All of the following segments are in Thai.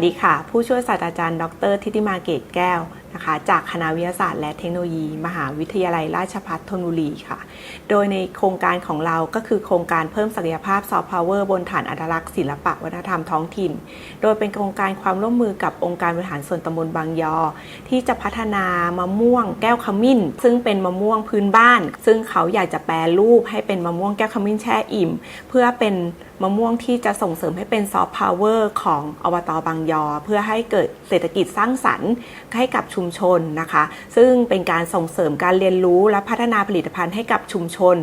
วัสดีค่ะ ผู้ช่วยศาสตราจารย์ ดร ทิติมาเกตแก้วนะคะ จากคณะวิทยาศาสตร์และเทคโนโลยี มหาวิทยาลัยราชภัฏธนบุรีค่ะ โดยในโครงการของเราก็คือโครงการเพิ่มศักยภาพซอฟต์พาวเวอร์บนฐานอัตลักษณ์ศิลปะวัฒนธรรมท้องถิ่น โดยเป็นโครงการความร่วมมือกับองค์การบริหารส่วนตำบลบางยอ ที่จะพัฒนามะม่วงแก้วขมิ้น ซึ่งเป็นมะม่วงพื้นบ้าน ซึ่งเขาอยากจะแปรรูปให้เป็นมะม่วงแก้วขมิ้นแช่อิ่ม เพื่อเป็นมะม่วงที่จะส่งเสริมให้เป็นซอฟต์พาวเวอร์ของอบตบางยอ เพื่อให้เกิดเศรษฐกิจสร้างสรรค์ให้กับชุมชนนะคะ ซึ่งเป็นการส่งเสริมการเรียนรู้และพัฒนาผลิตภัณฑ์ให้กับชุมชน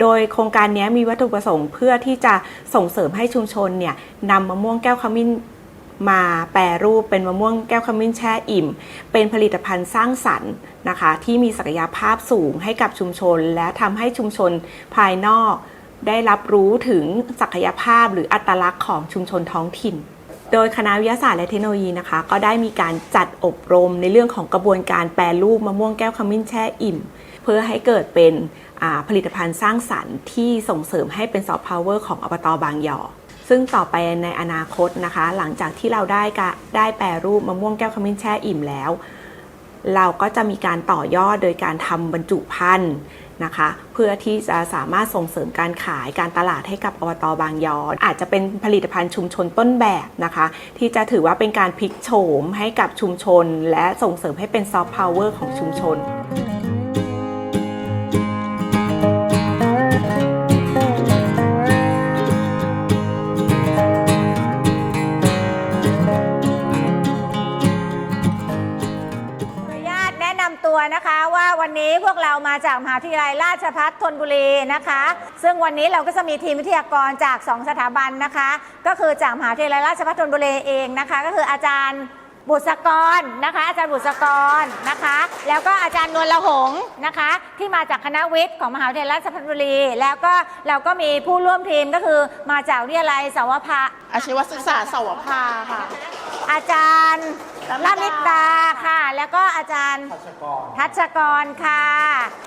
โดยโครงการนี้มีวัตถุประสงค์เพื่อที่จะส่งเสริมให้ชุมชนเนี่ยนำมะม่วงแก้วขมิ้นมาแปรรูปเป็นมะม่วงแก้วขมิ้นแช่อิ่ม เป็นผลิตภัณฑ์สร้างสรรค์นะคะ ที่มีศักยภาพสูงให้กับชุมชน และทำให้ชุมชนภายนอกได้รับรู้ถึงศักยภาพหรืออัตลักษณ์ของชุมชนท้องถิ่น โดยคณะวิทยาศาสตร์และเทคโนโลยีนะคะ ก็ได้มีการจัดอบรมในเรื่องของกระบวนการแปรรูปมะม่วงแก้วขมิ้นแช่อิ่ม เพื่อให้เกิดเป็น ผลิตภัณฑ์สร้างสรรค์ที่ส่งเสริมให้เป็นซอฟต์พาวเวอร์ของอบตบางยอซึ่งต่อไปในอนาคตนะคะ หลังจากที่เราได้กะได้แปรรูปมะม่วงแก้วขมิ้นแช่อิ่มแล้ว เราก็จะมีการต่อยอดโดยการทำบรรจุภัณฑ์นะคะ เพื่อที่จะสามารถส่งเสริมการขายการตลาดให้กับอบตบางยออาจจะเป็นผลิตภัณฑ์ชุมชนต้นแบบนะคะ ที่จะถือว่าเป็นการพลิกโฉมให้กับชุมชน และส่งเสริมให้เป็นซอฟต์พาวเวอร์ของชุมชน มาจากมหาวิทยาลัยราชภัฏธนบุรีนะคะ ซึ่งวันนี้เราก็จะมีทีมวิทยากรจาก 2 สถาบันนะคะ ก็คือจากมหาวิทยาลัยราชภัฏธนบุรีเองนะคะ ก็คืออาจารย์บุษกรนะคะ อาจารย์บุษกรนะคะ แล้วก็อาจารย์นวลละหงษ์นะคะ ที่มาจากคณะวิทย์ของมหาวิทยาลัยราชภัฏธนบุรี แล้วก็เราก็มีผู้ร่วมทีมก็คือมาจากวิทยาลัยสาวภาอาชีวศึกษาสวภาค่ะ อาจารย์ ลามิตาค่ะ แล้วก็อาจารย์ทัชกรค่ะ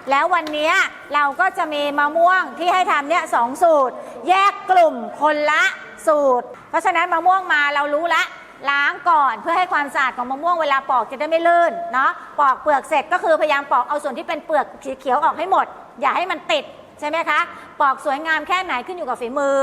แล้ววันนี้เราก็จะมีมะม่วงที่ให้ทำเนี่ยสองสูตร แยกกลุ่มคนละสูตร เพราะฉะนั้นมะม่วงมาเรารู้ละล้างก่อนเพื่อให้ความสะอาดของมะม่วงเวลาปอกจะได้ไม่ลื่นเนาะปอกเปลือกเสร็จก็คือพยายามปอกเอาส่วนที่เป็นเปลือกสีเขียวออกให้หมด อย่าให้มันติดใช่ไหมคะ ปอกสวยงามแค่ไหนขึ้นอยู่กับฝีมือ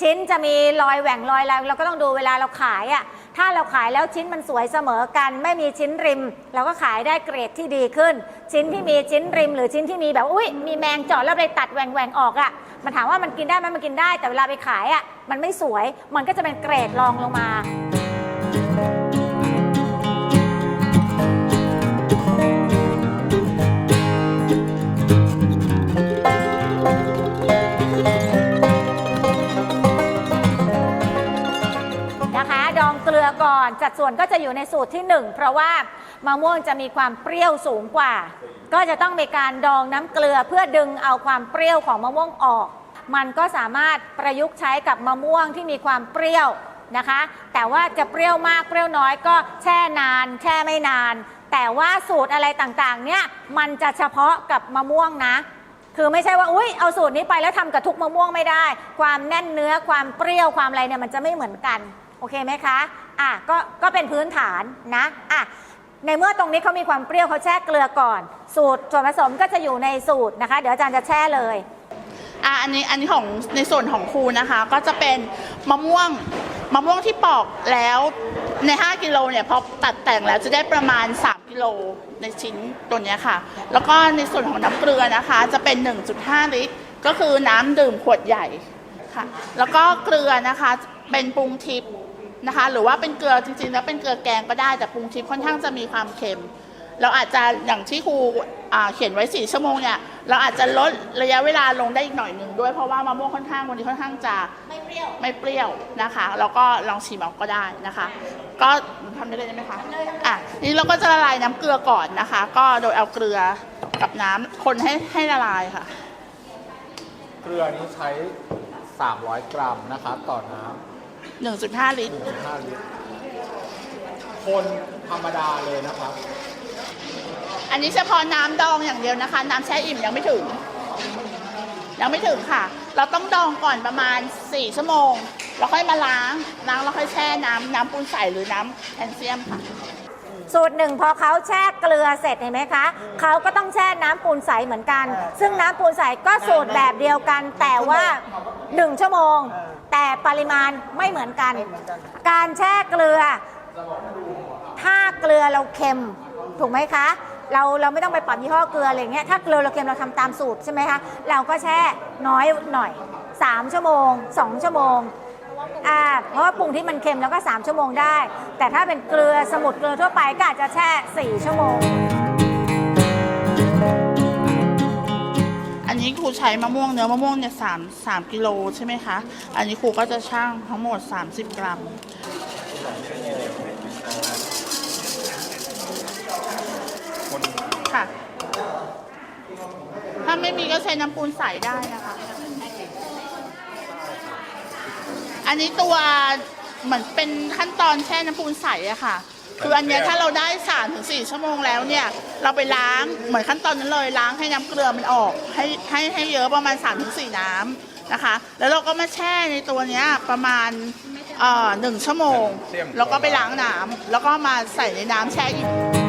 ชิ้นจะมีรอยแหว่งรอยอะไรเราก็ต้องดูเวลาเราขายอะ่ะถ้าเราขายแล้วชิ้นมันสวยเสมอกัน ไม่มีชิ้นริม เราก็ขายได้เกรดที่ดีขึ้น ชิ้นที่มีชิ้นริม หรือชิ้นที่มีแบบอุ้ยมีแมงเจาะแล้วไปตัดแหว่งแหว่งออกอะ่ะมันถามว่ามันกินได้ไหมมันกินได้ แต่เวลาไปขายอะ่ะมันไม่สวยมันก็จะเป็นเกรดรองลงมา อนจัดส่วนก็จะอยู่ในสูตรที่ 1 เพราะว่ามะม่วงจะมีความเปรี้ยวสูงกว่า ก็จะต้องมีการดองน้ำเกลือเพื่อดึงเอาความเปรี้ยวของมะม่วงออก มันก็สามารถประยุกต์ใช้กับมะม่วงที่มีความเปรี้ยวนะคะ แต่ว่าจะเปรี้ยวมากเปรี้ยวน้อยก็แช่นาน แช่ไม่นาน แต่ว่าสูตรอะไรต่างๆ เนี่ยมันจะเฉพาะกับมะม่วงนะคือไม่ใช่ว่าอุ้ยเอาสูตรนี้ไปแล้วทำกับทุกมะม่วงไม่ได้ ความแน่นเนื้อความเปรี้ยวความอะไรเนี่ยมันจะไม่เหมือนกัน โอเคไหมคะ อะก็ก็เป็นพื้นฐานนะอะในเมื่อตรงนี้เขามีความเปรี้ยวเขาแช่เกลือก่อน สูตรส่วนผสมก็จะอยู่ในสูตรนะคะ เดี๋ยวอาจารย์จะแช่เลยอะอันนี้อันนี้ของในส่วนของครูนะคะ ก็จะเป็นมะม่วงมะม่วงที่ปอกแล้วใน 5กิโลเนี่ยพอตัดแต่งแล้วจะได้ประมาณ 3กิโลในชิ้นตัวเนี้ยค่ะ แล้วก็ในส่วนของน้ำเกลือนะคะ จะเป็น 1.5 ลิตร ก็คือน้ำดื่มขวดใหญ่ค่ะ แล้วก็เกลือนะคะเป็นปรุงทิพย์ นะคะ หรือว่าเป็นเกลือจริงๆแล้วเป็นเกลือแกงก็ได้แต่ปรุงทิพย์ค่อนข้างจะมีความเค็ม เราอาจจะอย่างที่ครูอ่าเขียนไว้สี่ชั่วโมงเนี่ยเราอาจจะลดระยะเวลาลงได้อีกหน่อยหนึ่งด้วยเพราะว่ามะม่วงค่อนข้างวันนี้ค่อนข้างจะไม่เปรี้ยวไม่เปรี้ยวนะคะแล้วก็ลองชิมเอาก็ได้นะคะ ก็ทำได้เลยได้ไหมคะอะนี่เราก็จะละลายน้ำเกลือก่อนนะคะ ก็โดยเอาเกลือกับน้ำคนให้ให้ละลายค่ะ เกลือนี้ใช้ 300 กรัมนะคะต่อน้ 1.5ลิตรำ1.5ลิตรคนธรรมดาเลยนะครับ อันนี้เฉพาะน้ำดองอย่างเดียวนะคะ น้ำแช่อิ่มยังไม่ถึง ยังไม่ถึงค่ะ เราต้องดองก่อนประมาณ 4 ชั่วโมง แล้วค่อยมาล้าง ล้างแล้วค่อยแช่น้ำน้ำปูนใสหรือน้ำแคลเซียมค่ะ สูตรหนึ่งพอเขาแช่เกลือเสร็จเห็นไหมคะเขาก็ต้องแช่น้ำปูนใสเหมือนกัน ซึ่งน้ำปูนใสก็สูตรแบบเดียวกัน แต่ว่า 1 ชั่วโมง แต่ปริมาณไม่เหมือนกัน การแช่เกลือ ถ้าเกลือเราเค็ม ถูกไหมคะ เราเราไม่ต้องไปปรับยี่ห้อเกลืออะไรอย่างเงี้ยถ้าเกลือเราเค็มเราทำตามสูตรใช่ไหมคะ เราก็แช่น้อยหน่อย 3 ชั่วโมง 2 ชั่วโมง อ่าเพราะว่าปรุงที่มันเค็มแล้วก็ 3 ชั่วโมงได้ แต่ถ้าเป็นเกลือสมุนเกลือทั่วไปก็อาจจะแช่ 4 ชั่วโมง อันนี้ครูใช้มะม่วงเนื้อมะม่วงเนี่ยสามสามกิโลใช่ไหมคะ อันนี้ครูก็จะช่างทั้งหมด 30 กรัม ค่ะ ถ้าไม่มีก็ใช้น้ำปูนใสได้นะคะ อันนี้ตัวเหมือนเป็นขั้นตอนแช่น้ำปูนใสอะค่ะ คืออันเนี้ยถ้าเราได้สามถึงสี่ชั่วโมงแล้วเนี่ย เราไปล้างเหมือนขั้นตอนนั้นเลยล้างให้น้ำเกลือมันออก ให้ให้ให้เยอะประมาณ3าถึงสน้ำนะคะ แล้วเราก็มาแช่ในตัวเนี้ยประมาณเอ่อหนึ่งชั่วโมง แล้วก็ไปล้างน้ำแล้วก็มาใส่ในน้ำแช่อีกเก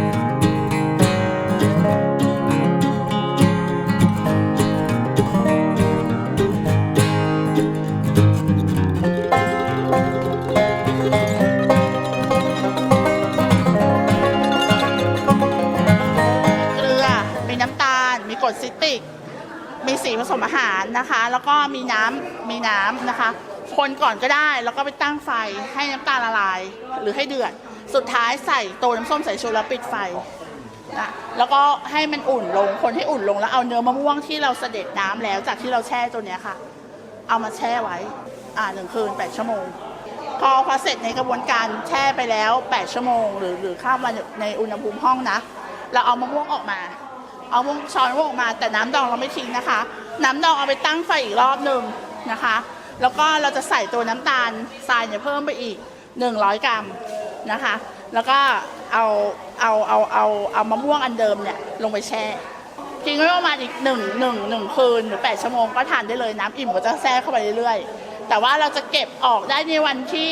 ซิติก มีสีผสมอาหารนะคะ แล้วก็มีน้ำมีน้ำนะคะ คนก่อนก็ได้แล้วก็ไปตั้งไฟให้น้ำตาลละลาย หรือให้เดือด สุดท้ายใส่ตัวน้ำส้มสายชูแล้วปิดไฟนะแล้วก็ให้มันอุ่นลงคนให้อุ่นลงแล้วเอาเนื้อมะม่วงที่เราเสด็จน้ำแล้วจากที่เราแช่ตัวเนี้ยค่ะ เอามาแช่ไว้ อ่าหนึ่งคืนแปดชั่วโมง พอพอเสร็จในกระบวนการแช่ไปแล้ว8ชั่วโมง หรือหรือข้ามวันในอุณหภูมิห้องนะ เราเอามะม่วงออกมา เอาวงช้อนวงออกมาแต่น้ำดองเราไม่ทิ้งนะคะ น้ำดองเอาไปตั้งไฟอีกรอบหนึ่งนะคะ แล้วก็เราจะใส่ตัวน้ำตาลทรายเนี่ยเพิ่มไปอีก 100 กรัมนะคะ แล้วก็เอาเอาเอาเอาเอามะม่วงอันเดิมเนี่ยลงไปแช่ทิ้งไว้ประมาณอีกหนึ่งหนึ่งหนึ่งคืนหรือแปดชั่วโมงก็ทานได้เลยน้ำอิ่มก็จะแทรกเข้าไปเรื่อยๆ แต่ว่าเราจะเก็บออกได้ในวันที่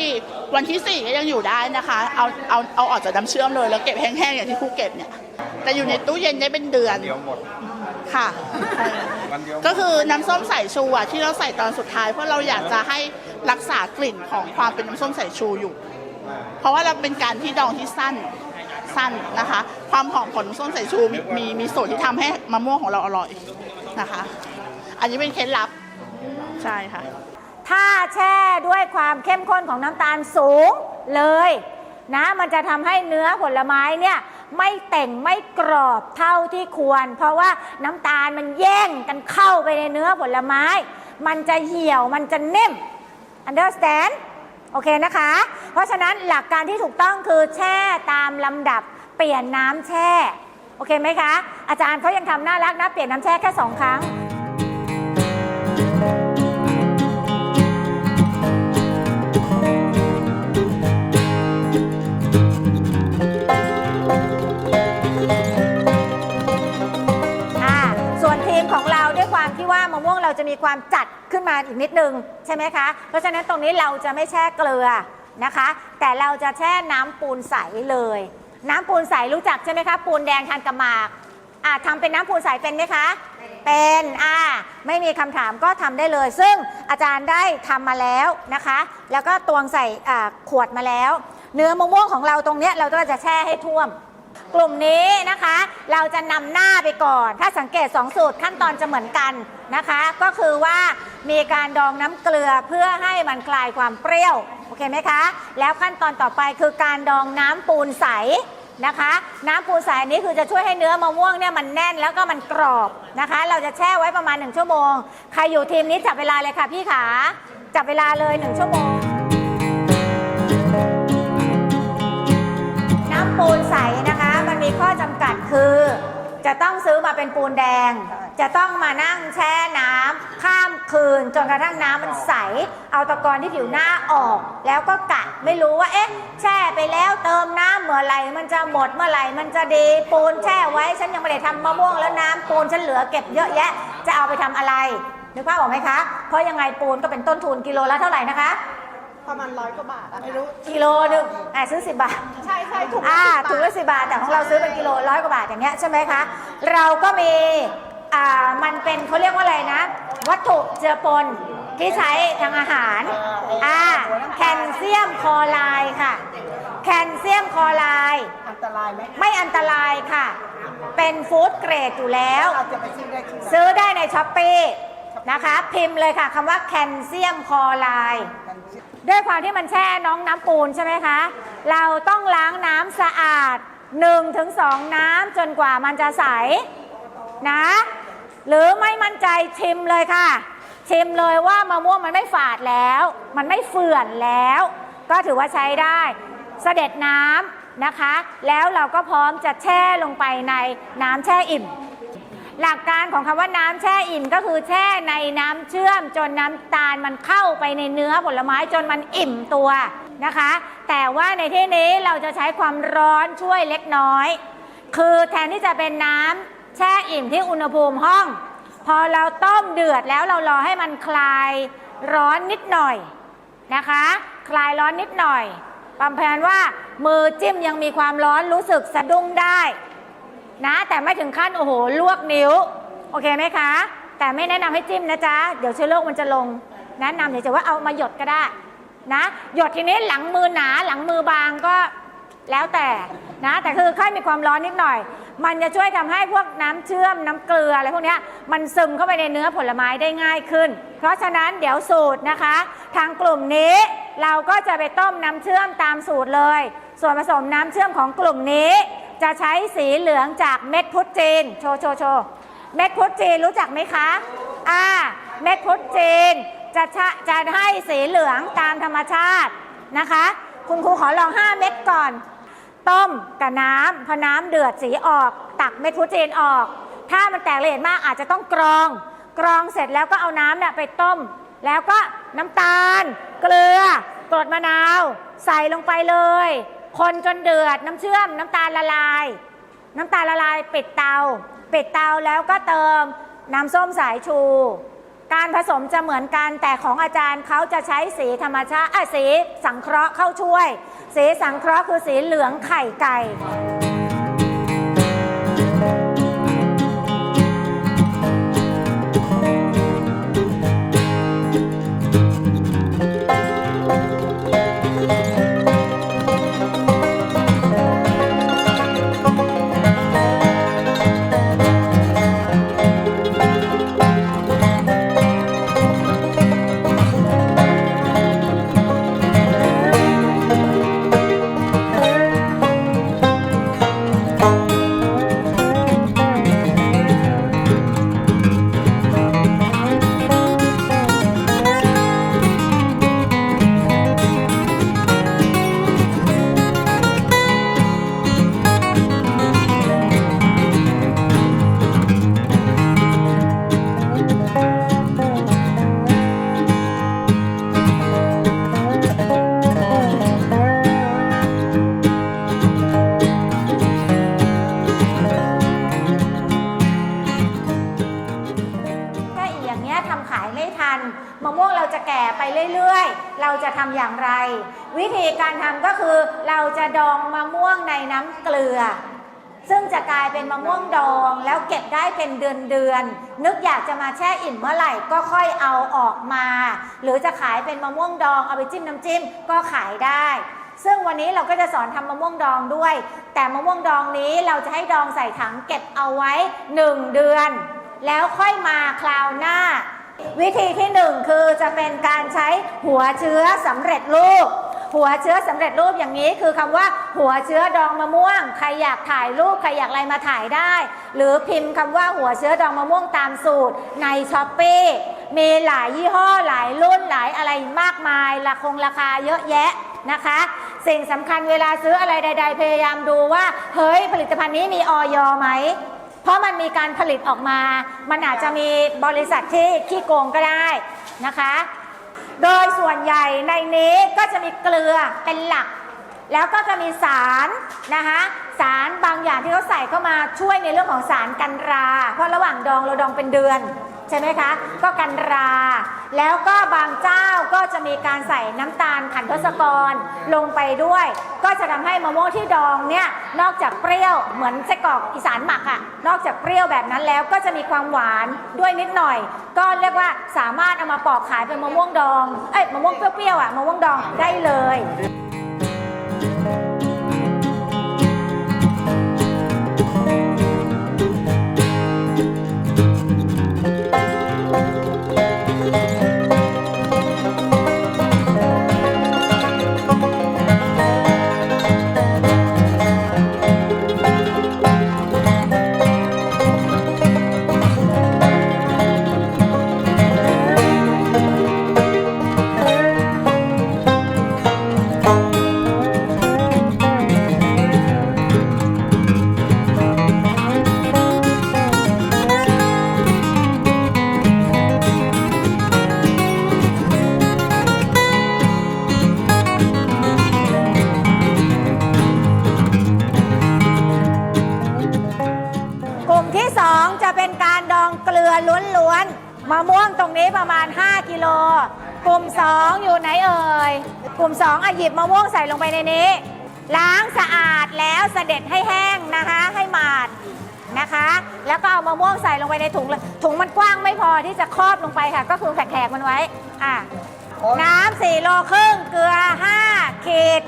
วันที่สี่ก็ยังอยู่ได้นะคะ เอาเอาเอาออกจากน้ำเชื่อมเลยแล้วเก็บแห้งๆอย่างที่ครูเก็บเนี่ย แต่อยู่ในตู้เย็นได้เป็นเดือนเดียวหมดค่ะ วันเดียวก็คือน้ำส้มสายชูอะที่เราใส่ตอนสุดท้ายเพราะเราอยากจะให้รักษากลิ่นของความเป็นน้ำส้มสายชูอยู่ เพราะว่าเราเป็นการที่ดองที่สั้นสั้นนะคะ ความหอมของน้ำส้มสายชูมีมีมีส่วนที่ทำให้มะม่วงของเราอร่อยนะคะ อันนี้เป็นเคล็ดลับใช่ค่ะ ถ้าแช่ด้วยความเข้มข้นของน้ำตาลสูงเลย นะ มันจะทำให้เนื้อผลไม้เนี่ย ไม่แต่งไม่กรอบเท่าที่ควร เพราะว่าน้ำตาลมันแย่งกันเข้าไปในเนื้อผลไม้ มันจะเหี่ยวมันจะเนิ่ม understand โอเคนะคะ เพราะฉะนั้นหลักการที่ถูกต้องคือแช่ตามลำดับเปลี่ยนน้ำแช่ โอเคไหมคะ อาจารย์เขายังทำน่ารักนะ เปลี่ยนน้ำแช่แค่สองครั้ง จะมีความจัดขึ้นมาอีกนิดนึงใช่ไหมคะ เพราะฉะนั้นตรงนี้เราจะไม่แช่เกลือนะคะ แต่เราจะแช่น้ำปูนใสเลย น้ำปูนใสรู้จักใช่ไหมคะ ปูนแดงทานกับหมากอ่าทำเป็นน้ำปูนใสเป็นไหมคะ เป็นอ่าไม่มีคำถามก็ทำได้เลย ซึ่งอาจารย์ได้ทำมาแล้วนะคะ แล้วก็ตวงใส่ขวดมาแล้ว เนื้อมะม่วงของเราตรงเนี้ยเราก็จะแช่ให้ท่วม กลุ่มนี้นะคะ เราจะนำหน้าไปก่อน ถ้าสังเกต 2 สูตรขั้นตอนจะเหมือนกันนะคะ ก็คือว่ามีการดองน้ำเกลือเพื่อให้มันคลายความเปรี้ยว โอเคไหมคะ แล้วขั้นตอนต่อไปคือการดองน้ำปูนใสนะคะ น้ำปูนใสอันนี้คือจะช่วยให้เนื้อมะม่วงเนี่ยมันแน่นแล้วก็มันกรอบนะคะ เราจะแช่ไว้ประมาณ 1 ชั่วโมง ใครอยู่ทีมนี้จับเวลาเลยค่ะพี่ขาจับเวลาเลย 1 ชั่วโมง น้ำปูนใส มันมีข้อจำกัดคือ จะต้องซื้อมาเป็นปูนแดง จะต้องมานั่งแช่น้ำข้ามคืนจนกระทั่งน้ำมันใส เอาตะกอนที่ผิวหน้าออก แล้วก็กะไม่รู้ว่าเอ๊ะ แช่ไปแล้วเติมน้ำเมื่อไหร่มันจะหมดเมื่อไหร่มันจะดีปูนแช่ไว้ฉันยังไม่ได้ทำมะม่วงแล้วน้ำปูนฉันเหลือเก็บเยอะแยะ จะเอาไปทำอะไรนึกภาพออกไหมคะ เพราะยังไงปูนก็เป็นต้นทุนกิโลละเท่าไหร่นะคะ ประมาณร้อยกว่าบาทอะไม่รู้กิโลหนึ่งอะซื้อสิบบาท ใช่ใช่ถูกอ่าถุงละสิบาท แต่ของเราซื้อเป็นกิโลร้อยกว่าบาทอย่างเงี้ยใช่ไหมคะ เราก็มี อ่า มันเป็นเขาเรียกว่าอะไรนะ วัตถุเจือปนที่ใช้ทางอาหาร อ่า แคลเซียมคลอไรด์ค่ะ แคลเซียมคลอไรด์อันตรายไหมไม่อันตรายค่ะ เป็นฟู้ดเกรดอยู่แล้ว เราจะไปซื้อได้ที่ไหนซื้อได้ในช้อปปีนะคะ พิมพ์เลยค่ะคำว่าแคลเซียมคลอไรด์ ด้วยความที่มันแช่น้องน้ำปูนใช่ไหมคะ เราต้องล้างน้ำสะอาด 1-2 น้ำจนกว่ามันจะใสนะ หรือไม่มั่นใจชิมเลยค่ะ ชิมเลยว่ามะม่วงมันไม่ฝาดแล้ว มันไม่เฟื่อนแล้ว ก็ถือว่าใช้ได้สเสด็จน้ำนะคะ แล้วเราก็พร้อมจะแช่ลงไปในน้ำแช่อิ่ม หลักการของคำว่าน้ำแช่อิ่มก็คือแช่ในน้ำเชื่อม จนน้ำตาลมันเข้าไปในเนื้อผลไม้จนมันอิ่มตัวนะคะ แต่ว่าในที่นี้เราจะใช้ความร้อนช่วยเล็กน้อย คือแทนที่จะเป็นน้ำแช่อิ่มที่อุณหภูมิห้อง พอเราต้มเดือดแล้วเรารอให้มันคลายร้อนนิดหน่อยนะคะ คลายร้อนนิดหน่อยประมาณว่ามือจิ้มยังมีความร้อนรู้สึกสะดุ้งได้ นะ แต่ไม่ถึงขั้นโอ้โหลวกนิ้ว โอเคไหมคะ แต่ไม่แนะนำให้จิ้มนะจ๊ะ เดี๋ยวเชื้อโรคมันจะลง แนะนำเฉยๆว่าเอามาหยดก็ได้ นะ หยดทีนี้หลังมือหนาหลังมือบางก็แล้วแต่นะ แต่คือค่อยมีความร้อนนิดหน่อย มันจะช่วยทำให้พวกน้ำเชื่อมน้ำเกลืออะไรพวกเนี้ยมันซึมเข้าไปในเนื้อผลไม้ได้ง่ายขึ้น เพราะฉะนั้นเดี๋ยวสูตรนะคะ ทางกลุ่มนี้เราก็จะไปต้มน้ำเชื่อมตามสูตรเลย ส่วนผสมน้ำเชื่อมของกลุ่มนี้ จะใช้สีเหลืองจากเม็ดพุทจีน โชว์โชว์โชว์เม็ดพุทจีนรู้จักไหมคะ อ่า เม็ดพุทจีนจะชะจะให้สีเหลืองตามธรรมชาตินะคะ คุณครูขอลอง 5 เม็ดก่อน ต้มกับน้ำพอน้ำเดือดสีออก ตักเม็ดพุทจีนออก ถ้ามันแตกละเอียดมากอาจจะต้องกรอง กรองเสร็จแล้วก็เอาน้ำเนี่ยไปต้ม แล้วก็น้ำตาล เกลือกรดมะนาว ใส่ลงไปเลย คนจนเดือดน้ำเชื่อมน้ำตาลละลาย น้ำตาลละลายปิดเตา ปิดเตาแล้วก็เติมน้ำส้มสายชู การผสมจะเหมือนกันแต่ของอาจารย์เขาจะใช้สีธรรมชาติสีสังเคราะห์เข้าช่วย สีสังเคราะห์คือสีเหลืองไข่ไก่ เราจะทำอย่างไร วิธีการทำก็คือเราจะดองมะม่วงในน้ำเกลือ ซึ่งจะกลายเป็นมะม่วงดองแล้วเก็บได้เป็นเดือนๆนึกอยากจะมาแช่อิ่มเมื่อไหร่ก็ค่อยเอาออกมา หรือจะขายเป็นมะม่วงดองเอาไปจิ้มน้ำจิ้มก็ขายได้ ซึ่งวันนี้เราก็จะสอนทำมะม่วงดองด้วย แต่มะม่วงดองนี้เราจะให้ดองใส่ถังเก็บเอาไว้ 1 เดือน แล้วค่อยมาคราวหน้า วิธีที่หนึ่งคือจะเป็นการใช้หัวเชื้อสำเร็จรูป หัวเชื้อสำเร็จรูปอย่างนี้คือคำว่า หัวเชื้อดองมะม่วง ใครอยากถ่ายรูปใครอยากอะไรมาถ่ายได้ หรือพิมพ์คำว่าหัวเชื้อดองมะม่วงตามสูตรในช้อปปี้มีหลายยี่ห้อหลายรุ่นหลายอะไรมากมายราคงราคาเยอะแยะนะคะ สิ่งสำคัญเวลาซื้ออะไรใด ๆ พยายามดูว่า เฮ้ยผลิตภัณฑ์นี้มีออยไหม ราะมันมีการผลิตออกมา มันอาจจะมีบริษัทที่ขี้โกงก็ได้นะคะ โดยส่วนใหญ่ในนี้ก็จะมีเกลือเป็นหลัก แล้วก็จะมีสารนะคะสารบางอย่างที่เขาใส่เข้ามาช่วยในเรื่องของสารกันรา เพราะระหว่างดองเราดองเป็นเดือน ใช่ไหมคะ ก็กันรา แล้วก็บางเจ้าก็จะมีการใส่น้ำตาลขันทศกรลงไปด้วย ก็จะทำให้มะม่วงที่ดองเนี่ยนอกจากเปรี้ยวเหมือนไส้กรอกอีสานหมักอะนอกจากเปรี้ยวแบบนั้นแล้วก็จะมีความหวานด้วยนิดหน่อย ก็เรียกว่าสามารถเอามาปอกขายเป็นมะม่วงดองเอ้ยมะม่วงเปรี้ยวๆอะมะม่วงดองได้เลย กลุ่ม2อยู่ไหนเอ่ย กลุ่ม2อะหยิบมะม่วงใส่ลงไปในนี้ ล้างสะอาดแล้วเสด็จให้แห้งนะคะ ให้หมาดนะคะ แล้วก็เอามะม่วงใส่ลงไปในถุงเลยถุงมันกว้างไม่พอที่จะครอบลงไปค่ะ ก็คือแขกๆมันไว้อะน้ำ4โลครึ่งเกลือ5ขีด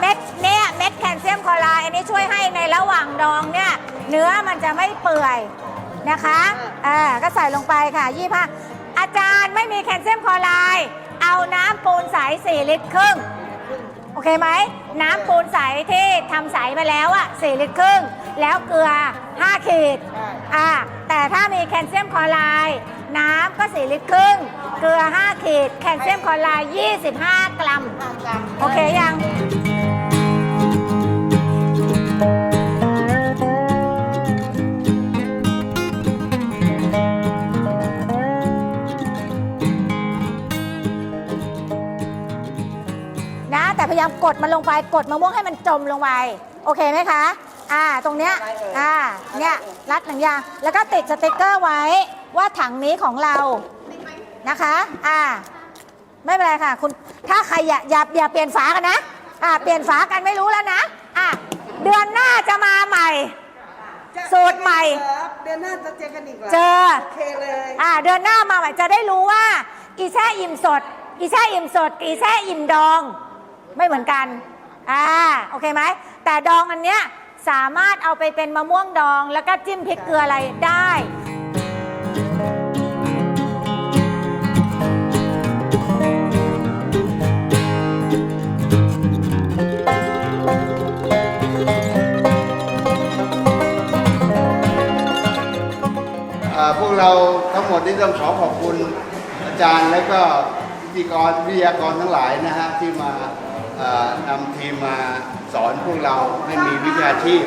เม็ดเนี่ยเม็ดแคลเซียมคลอไรด์อันนี้ช่วยให้ในระหว่างดองเนี่ยเนื้อมันจะไม่เปื่อยนะคะอ่าก็ใส่ลงไปค่ะยี่ห้าอาจารย์ไม่มีแคลเซียมคลอไรด์ เอาน้ำปูนใส4ลิตรครึ่ง โอเคไหม น้ำปูนใสที่ทำใสมาแล้วอะ4ลิตรครึ่ง แล้วเกลือ 5 ขีดอ่าแต่ถ้ามีแคลเซียมคลอไรด์น้ำก็4ลิตรครึ่ง เกลือ 5 ขีด แคลเซียมคลอไรด์25 กรัม โอเคยัง แต่พยายามกดมันลงไปกดมะม่วงให้มันจมลงไปโอเคไหมคะ อ่าตรงเนี้ยอ่าเนี่ยรัดหนังยางแล้วก็ติดสติกเกอร์ไว้ว่าถังนี้ของเรานะคะ อ่า ไม่เป็นไรค่ะ คุณถ้าใครอย่าอย่าอย่าเปลี่ยนฝากันนะ อ่า เปลี่ยนฝากันไม่รู้แล้วนะ อ่าเดือนหน้าจะมาใหม่ สูตรใหม่ เดือนหน้าจะเจอกันอีกเหรอเจอโอเคเลย อ่า เดือนหน้ามาใหม่จะได้รู้ว่า อีแช่อิ่มสด อีแช่อิ่มสด อีแช่อิ่มดอง ไม่เหมือนกัน อ่า โอเคไหม แต่ดองอันเนี้ยสามารถเอาไปเป็นมะม่วงดองแล้วก็จิ้มพริกเกลืออะไรได้ อ่าพวกเราทั้งหมดที่ต้องขอขอบคุณอาจารย์และก็พิธีกรวิทยากรทั้งหลายนะฮะที่มา นำทีมมาสอนพวกเราให้มีวิชาชีพ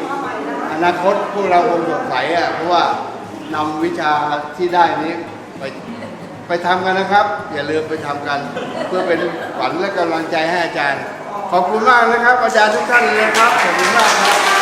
อนาคตพวกเราคงสดใสอะเพราะว่านำวิชาที่ได้นี้ไปไปทำกันนะครับ อย่าลืมไปทำกัน เพื่อเป็นขวัญและกำลังใจให้อาจารย์ ขอบคุณมากนะครับ อาจารย์ทุกท่านเลยนะครับขอบคุณมากครับ